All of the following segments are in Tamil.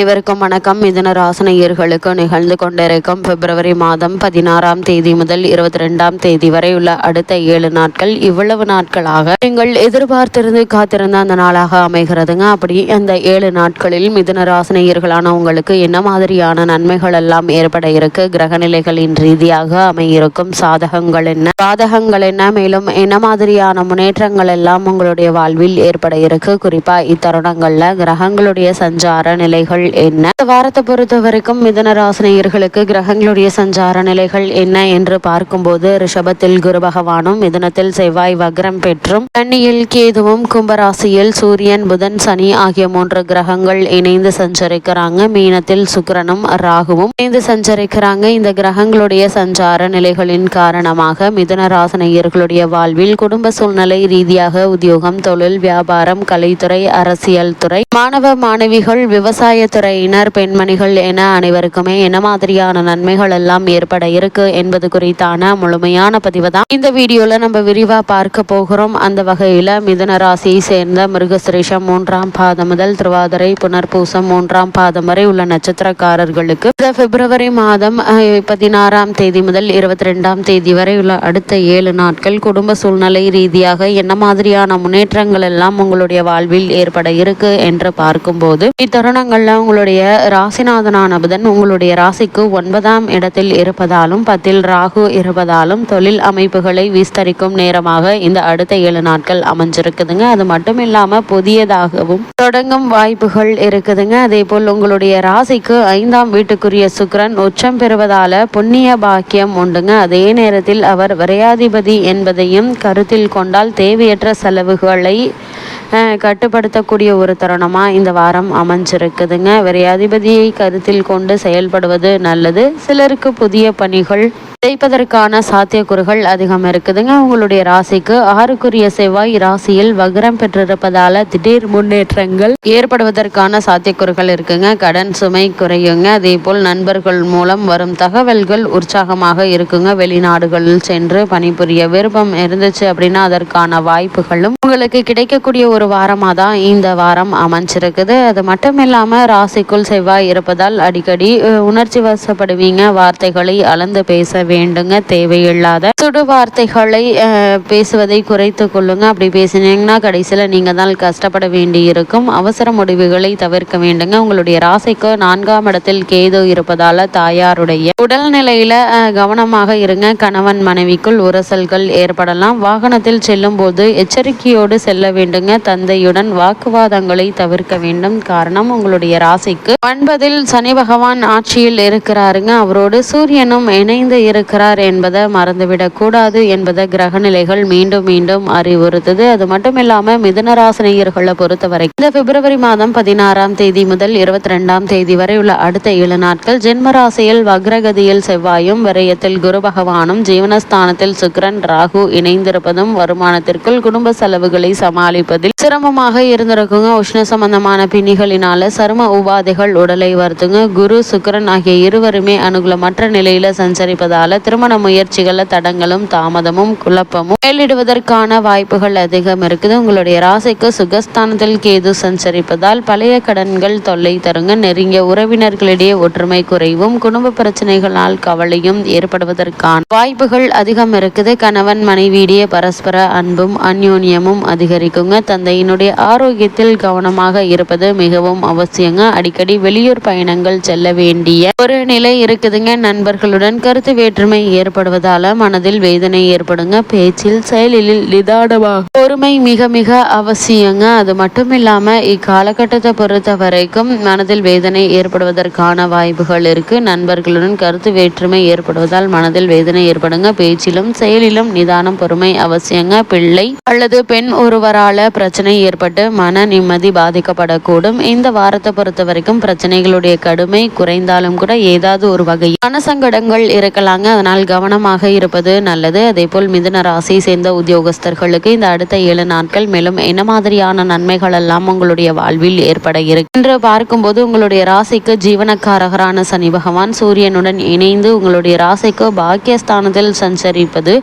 அனைவருக்கும் வணக்கம். மிதுன ராசனையர்களுக்கு நிகழ்ந்து கொண்டிருக்கும் பிப்ரவரி மாதம் பதினாறாம் தேதி முதல் இருபத்தி ரெண்டாம் தேதி வரை உள்ள அடுத்த ஏழு நாட்கள் இவ்வளவு நாட்களாக நீங்கள் எதிர்பார்த்திருந்து காத்திருந்த அந்த நாளாக அமைகிறதுங்க. அப்படி அந்த ஏழு நாட்களில் மிதுன ராசனையர்களான உங்களுக்கு என்ன மாதிரியான நன்மைகள் எல்லாம் ஏற்பட இருக்கு? கிரகநிலைகளின் ரீதியாக அமையிருக்கும் சாதகங்கள் என்ன? பாதகங்கள் என்ன? மேலும் என்ன மாதிரியான முன்னேற்றங்கள் எல்லாம் உங்களுடைய வாழ்வில் ஏற்பட இருக்கு? குறிப்பா இத்தருணங்கள்ல கிரகங்களுடைய சஞ்சார நிலைகள் என்ன? இந்த வாரத்தை பொறுத்த வரைக்கும் மிதன ராசினியர்களுக்கு கிரகங்களுடைய சஞ்சார நிலைகள் என்ன என்று பார்க்கும்போது ரிஷபத்தில் குரு பகவானும் மிதனத்தில் செவ்வாய் வக்ரம் பெற்றும் கன்னியில் கேதுவும் கும்பராசியில் சூரியன் புதன் சனி ஆகிய மூன்று கிரகங்கள் இணைந்து சஞ்சரிக்கிறாங்க. மீனத்தில் சுக்கரனும் ராகுவும் இணைந்து சஞ்சரிக்கிறாங்க. இந்த கிரகங்களுடைய சஞ்சார நிலைகளின் காரணமாக மிதன ராசினியர்களுடைய வாழ்வில் குடும்ப சூழ்நிலை ரீதியாக உத்தியோகம் தொழில் வியாபாரம் கலைத்துறை அரசியல் துறை மாணவ மாணவிகள் விவசாய துறையினர் பெண்மணிகள் என அனைவருக்குமே என்ன மாதிரியான நன்மைகள் எல்லாம் ஏற்பட இருக்கு என்பது குறித்தான முழுமையான பதிவு தான் இந்த வீடியோல நம்ம விரிவா பார்க்க போகிறோம். அந்த வகையில மிதன ராசியை சேர்ந்த மிருகசிரேஷம் மூன்றாம் பாதம் முதல் திருவாதிரை புனர்பூசம் மூன்றாம் பாதம் வரை உள்ள நட்சத்திரக்காரர்களுக்கு இந்த பிப்ரவரி மாதம் பதினாறாம் தேதி முதல் இருபத்தி ரெண்டாம் தேதி வரை உள்ள அடுத்த ஏழு நாட்கள் குடும்ப சூழ்நிலை ரீதியாக என்ன மாதிரியான முன்னேற்றங்கள் எல்லாம் உங்களுடைய வாழ்வில் ஏற்பட இருக்கு என்று பார்க்கும்போது இத்தருணங்கள்ல உங்களுடைய ராசிநாதனான புதன் உங்களுடைய ராசிக்கு ஒன்பதாம் இடத்தில் இருப்பதாலும் பத்தில் ராகு இருப்பதாலும் தொழில் அமைப்புகளை விஸ்தரிக்கும் நேரமாக இந்த அடுத்த ஏழு நாட்கள் அமைஞ்சிருக்குதுங்க. அது மட்டும் இல்லாமல் புதியதாகவும் தொடங்கும் வாய்ப்புகள் இருக்குதுங்க. அதே போல் உங்களுடைய ராசிக்கு ஐந்தாம் வீட்டுக்குரிய சுக்கரன் உச்சம் பெறுவதால புண்ணிய பாக்கியம் உண்டுங்க. அதே நேரத்தில் அவர் விரையாதிபதி என்பதையும் கருத்தில் கொண்டால் தேவையற்ற செலவுகளை கட்டுப்படுத்தக்கூடிய ஒரு தருணமாக இந்த வாரம் அமைஞ்சிருக்குதுங்க. விரையாதிபதியை கருத்தில் கொண்டு செயல்படுவது நல்லது. சிலருக்கு புதிய பணிகள் ஜெயிப்பதற்கான சாத்தியக்கூறுகள் அதிகம் இருக்குதுங்க. உங்களுடைய ராசிக்கு ஆறுக்குரிய செவ்வாய் ராசியில் வக்ரம் பெற்றிருப்பதால திடீர் முன்னேற்றங்கள் ஏற்படுவதற்கான சாத்தியக்கூறுகள் இருக்குங்க. கடன் சுமை குறையுங்க. அதே போல் நண்பர்கள் மூலம் வரும் தகவல்கள் உற்சாகமாக இருக்குங்க. வெளிநாடுகளில் சென்று பணிபுரிய விருப்பம் இருந்துச்சு அப்படின்னா அதற்கான வாய்ப்புகளும் உங்களுக்கு கிடைக்கக்கூடிய ஒரு வாரமாக தான் இந்த வாரம் அமைஞ்சிருக்குது. அது மட்டும் இல்லாமல் ராசிக்குள் செவ்வாய் இருப்பதால் அடிக்கடி உணர்ச்சி வசப்படுவீங்க. வார்த்தைகளை அளந்து பேச வேண்டுங்க தேவையில்லாத சுடு வார்த்தைகளை பேசுவதை குறைத்து கொள்ளுங்க. அப்படி பேசினீங்கன்னா கடைசியில் நீங்கள் தான் கஷ்டப்பட வேண்டி இருக்கும் அவசர முடிவுகளை தவிர்க்க வேண்டுங்க. உங்களுடைய ராசிக்கு நான்காம் இடத்தில் கேது இருப்பதால தாயாருடைய உடல்நிலையில கவனமாக இருங்க. கணவன் மனைவிக்குள் உரசல்கள் ஏற்படலாம். வாகனத்தில் செல்லும் போது எச்சரிக்கையோடு செல்ல வேண்டுங்க. தந்தையுடன் வாக்குவாதங்களை தவிர்க்க வேண்டும். காரணம் உங்களுடைய ராசிக்கு ஒன்பதில் சனி பகவான் ஆட்சியில் இருக்கிறாருங்க. அவரோடு சூரியனும் இணைந்து இருக்கிறார் என்பதை மறந்துவிடக்கூடாது என்பதை கிரகநிலைகள் மீண்டும் மீண்டும் அறிவுறுத்துது. அது மட்டும் இல்லாம மிதனராசினியர்களை பொறுத்தவரை இந்த பிப்ரவரி மாதம் பதினாறாம் தேதி முதல் இருபத்தி ரெண்டாம் தேதி வரை உள்ள அடுத்த ஏழு நாட்கள் ஜென்மராசியில் வக்ரகதியில் செவ்வாயும் விரயத்தில் குரு பகவானும் ஜீவனஸ்தானத்தில் சுக்கரன் ராகு இணைந்திருப்பதும் வருமானத்திற்குள் குடும்ப செலவுகளை சமாளிப்பதில் சிரமமாக இருந்திருக்குங்க. உஷ்ண சம்பந்தமான பிணிகளினால சரும உபாதைகள் உடலை வருத்துங்க. குரு சுக்கரன் ஆகிய இருவருமே அனுகூலமற்ற நிலையில சஞ்சரிப்பதால் இருப்பதால திருமண முயற்சிகள்ல தடங்களும் தாமதமும் குழப்பமும் மேலிடுவதற்கான வாய்ப்புகள் அதிகம் இருக்குது. உங்களுடைய ராசிக்கு சுகஸ்தானத்தில் கேது சஞ்சரிப்பதால் பழைய கடன்கள் தொல்லை தருங்க நெருங்கிய உறவினர்களிடையே ஒற்றுமை குறைவும் குடும்ப பிரச்சனைகளால் கவலையும் ஏற்படுவதற்கான வாய்ப்புகள் அதிகம் இருக்குது. கணவன் மனைவியிடையே பரஸ்பர அன்பும் அந்யோன்யமும் அதிகரிக்குங்க. தந்தையினுடைய ஆரோக்கியத்தில் கவனமாக இருப்பது மிகவும் அவசியங்க. அடிக்கடி வெளியூர் பயணங்கள் செல்ல வேண்டிய ஒரு நிலை இருக்குதுங்க. நண்பர்களுடன் கருத்து வேற்று வேற்றுமை ஏற்படுவதால மனதில் வேதனை ஏற்படுங்க பேச்சில் செயலில் நிதானமாக. பொறுமை மிக மிக அவசியங்க. அது மட்டும் இல்லாம இக்காலகட்டத்தை பொறுத்த வரைக்கும் மனதில் வேதனை ஏற்படுவதற்கான வாய்ப்புகள் இருக்கு. நண்பர்களுடன் கருத்து வேற்றுமை ஏற்படுவதால் மனதில் வேதனை ஏற்படுங்க. பேச்சிலும் செயலிலும் நிதானம் பொறுமை அவசியங்க. பிள்ளை அல்லது பெண் ஒருவரால பிரச்சனை ஏற்பட்டு மன நிம்மதி பாதிக்கப்படக்கூடும். இந்த வாரத்தை பொறுத்த வரைக்கும் பிரச்சனைகளுடைய கடுமை குறைந்தாலும் கூட ஏதாவது ஒரு வகை மனசங்கடங்கள் இருக்கலாங்க அதனால் கவனமாக இருப்பது நல்லது. அதே போல் மிதுன ராசியை சேர்ந்த உத்தியோகஸ்தர்களுக்கு இந்த அடுத்த ஏழு நாட்கள் மேலும் என்ன மாதிரியான நன்மைகள் எல்லாம் உங்களுடைய வாழ்வில் ஏற்பட இருக்கு? என்று பார்க்கும்போது உங்களுடைய ராசிக்கு ஜீவனக்காரகரான சனி பகவான் சூரியனுடன் இணைந்து உங்களுடைய ராசிக்கு பாக்கியஸ்தானத்தில் சஞ்சரிப்பது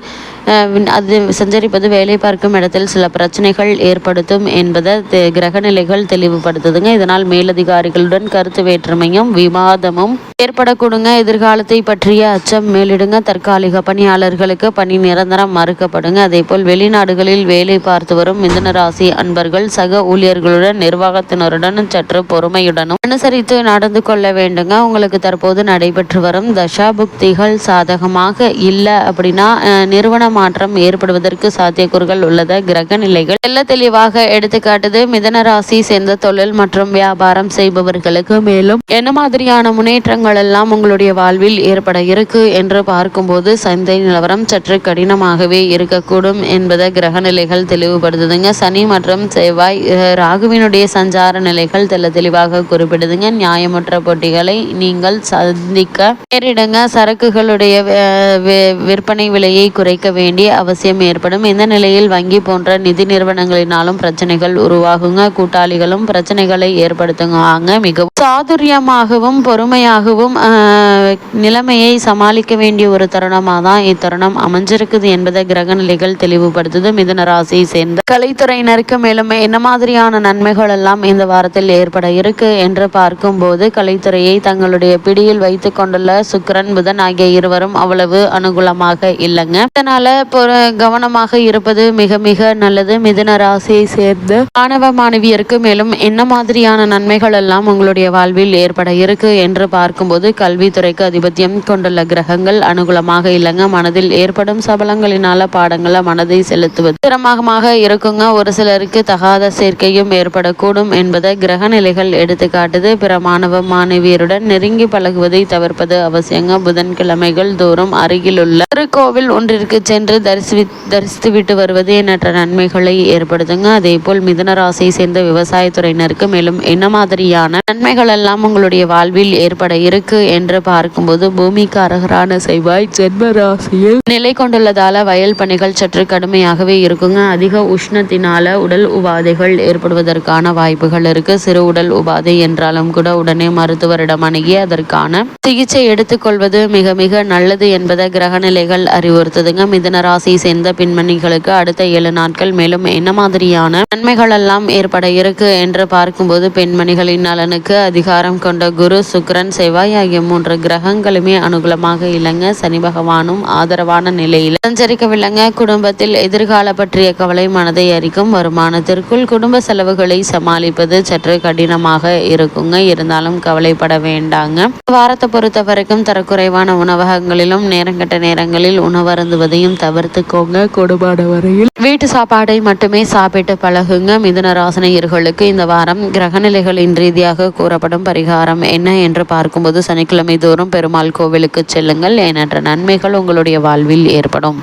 அது சஞ்சரிப்பது வேலை பார்க்கும் இடத்தில் சில பிரச்சனைகள் ஏற்படுத்தும் என்பதை தெ- கிரக நிலைகள் தெளிவுபடுத்துதுங்க. இதனால் மேலதிகாரிகளுடன் கருத்து வேற்றுமையும் விவாதமும் ஏற்படக்கூடுங்க. எதிர்காலத்தை பற்றிய அச்சம் மேலிடுங்க. தற்காலிக பணியாளர்களுக்கு பணி நிரந்தரம் மறுக்கப்படுங்க. அதேபோல் வெளிநாடுகளில் வேலை பார்த்து வரும் மிதன ராசி அன்பர்கள் சக ஊழியர்களுடன் நிர்வாகத்தினருடன் சற்று பொறுமையுடனும் அனுசரித்து நடந்து கொள்ள வேண்டுங்க. உங்களுக்கு தற்போது நடைபெற்று வரும் தசாபுக்திகள் சாதகமாக இல்லை அப்படின்னா நிறுவனம் மாற்றம் ஏற்படுவதற்கு சாத்தியக்கூறுகள் உள்ளத. கிரக நிலைகள் தெள்ள தெளிவாக எடுத்துக்காட்டுது. மிதன ராசி சேர்ந்த தொழில் மற்றும் வியாபாரம் செய்பவர்களுக்கு மேலும் என்ன மாதிரியான முன்னேற்றங்கள் எல்லாம் உங்களுடைய வாழ்வில் ஏற்பட இருக்கு என்று பார்க்கும்போது சந்தை நிலவரம் சற்று கடினமாகவே இருக்கக்கூடும் என்பதை கிரக நிலைகள் தெளிவுபடுத்துதுங்க. சனி மற்றும் செவ்வாய் ராகுவினுடைய சஞ்சார நிலைகள் தெல்ல தெளிவாக குறிப்பிடுதுங்க. நியாயமற்ற போட்டிகளை நீங்கள் சந்திக்க நேரிடுங்க. சரக்குகளுடைய விற்பனை விலையை குறைக்க வேண்டிய அவசியம் ஏற்படும். இந்த நிலையில் வங்கி போன்ற நிதி நிறுவனங்களினாலும் பிரச்சனைகள் உருவாகுங்க. கூட்டாளிகளும் பிரச்சனைகளை ஏற்படுத்துவாங்க. மிகவும் சாதுரியமாகவும் பொறுமையாகவும் நிலைமையை சமாளிக்க வேண்டிய ஒரு தருணமாக தான் இத்தருணம் அமைஞ்சிருக்குது என்பதை கிரக நிலைகள் தெளிவுபடுத்துது. மிதுன ராசியை சேர்ந்த கலைத்துறையினருக்கு மேலும் என்ன மாதிரியான நன்மைகள் எல்லாம் இந்த வாரத்தில் ஏற்பட இருக்கு என்று பார்க்கும்போது கலைத்துறையை தங்களுடைய பிடியில் வைத்து கொண்டுள்ள சுக்கரன் புதன் ஆகிய இருவரும் அவ்வளவு அனுகூலமாக இல்லைங்க. இதனால பொறு- கவனமாக இருப்பது மிக மிக நல்லது. மிதுன ராசியை சேர்ந்து மாணவ மாணவியருக்கு மேலும் என்ன மாதிரியான நன்மைகள் எல்லாம் உங்களுடைய வாழ்வில் ஏற்பட இருக்கு என்று பார்க்கும்போது கல்வித்துறைக்கு அதிபத்தியம் கொண்டுள்ள கிரகங்கள் அனுகூலமாக இல்லைங்க. மனதில் ஏற்படும் சபலங்களினால பாடங்களை மனதை செலுத்துவது சிரமமாக இருக்குங்க. ஒரு சிலருக்கு தகாத சேர்க்கையும் ஏற்படக்கூடும் என்பதை கிரக நிலைகள் எடுத்துக்காட்டுது பிற மாணவ மாணவியருடன் நெருங்கி பழகுவதை தவிர்ப்பது அவசியங்க. புதன்கிழமைகள் தோறும் அருகிலுள்ள திருக்கோவில் ஒன்றிற்கு சென்று தரிசி தரிசித்துவிட்டு வருவது எண்ணற்ற நன்மைகளை ஏற்படுத்துங்க. அதே போல் மிதன ராசியை சேர்ந்த விவசாயத்துறையினருக்கு மேலும் என்ன மாதிரியான நன்மைகள் எல்லாம் உங்களுடைய வாழ்வில் ஏற்பட இருக்கு என்று பார்க்கும்போது பூமிக்காரகரான செவ்வாய் ஜென்ம ராசியில் நிலை கொண்டுள்ளதால வயல் பணிகள் சற்று கடுமையாகவே இருக்குங்க. அதிக உஷ்ணத்தினால உடல் உபாதைகள் ஏற்படுவதற்கான வாய்ப்புகள் இருக்கு. சிறு உடல் உபாதை என்றாலும் கூட உடனே மருத்துவரிடம் அணுகி அதற்கான சிகிச்சை எடுத்துக்கொள்வது மிக மிக நல்லது என்பதை கிரக நிலைகள் அறிவுறுத்துதுங்க மிதன ராசியை சேர்ந்த பெண்மணிகளுக்கு அடுத்த ஏழு நாட்கள் மேலும் என்ன மாதிரியான நன்மைகள் எல்லாம் ஏற்பட இருக்கு என்று பார்க்கும்போது பெண்மணிகளின் நலனுக்கு அதிகாரம் கொண்ட குரு சுக்ரன் செவ்வாய் ஆகிய மூன்று கிரகங்களுமே அனுகூலமாக இல்லைங்க. சனி பகவானும் ஆதரவான நிலையில் சஞ்சரிக்கவில்லைங்க. குடும்பத்தில் எதிர்கால பற்றிய கவலை மனதை அரிக்கும். வருமானத்திற்குள் குடும்ப செலவுகளை சமாளிப்பது சற்று கடினமாக இருக்குங்க. இருந்தாலும் கவலைப்பட வேண்டாங்க. வாரத்தை பொறுத்த வரைக்கும் தரக்குறைவான உணவகங்களிலும் நேரங்கட்ட நேரங்களில் உணவருந்துவதையும் தவிர்த்துக்கோங்க. கொடுபாட வரையில். வீட்டு சாப்பாடை மட்டுமே சாப்பிட்டு பழகுங்க. மிதுன ராசனையர்களுக்கு இந்த வாரம் கிரகநிலைகளின் ரீதியாக கூறப்படும் பரிகாரம் என்ன என்று பார்க்கும்போது சனிக்கிழமை தோறும் பெருமாள் கோவிலுக்கு செல்லுங்கள். எண்ணற்ற நன்மைகள் உங்களுடைய வாழ்வில் ஏற்படும்.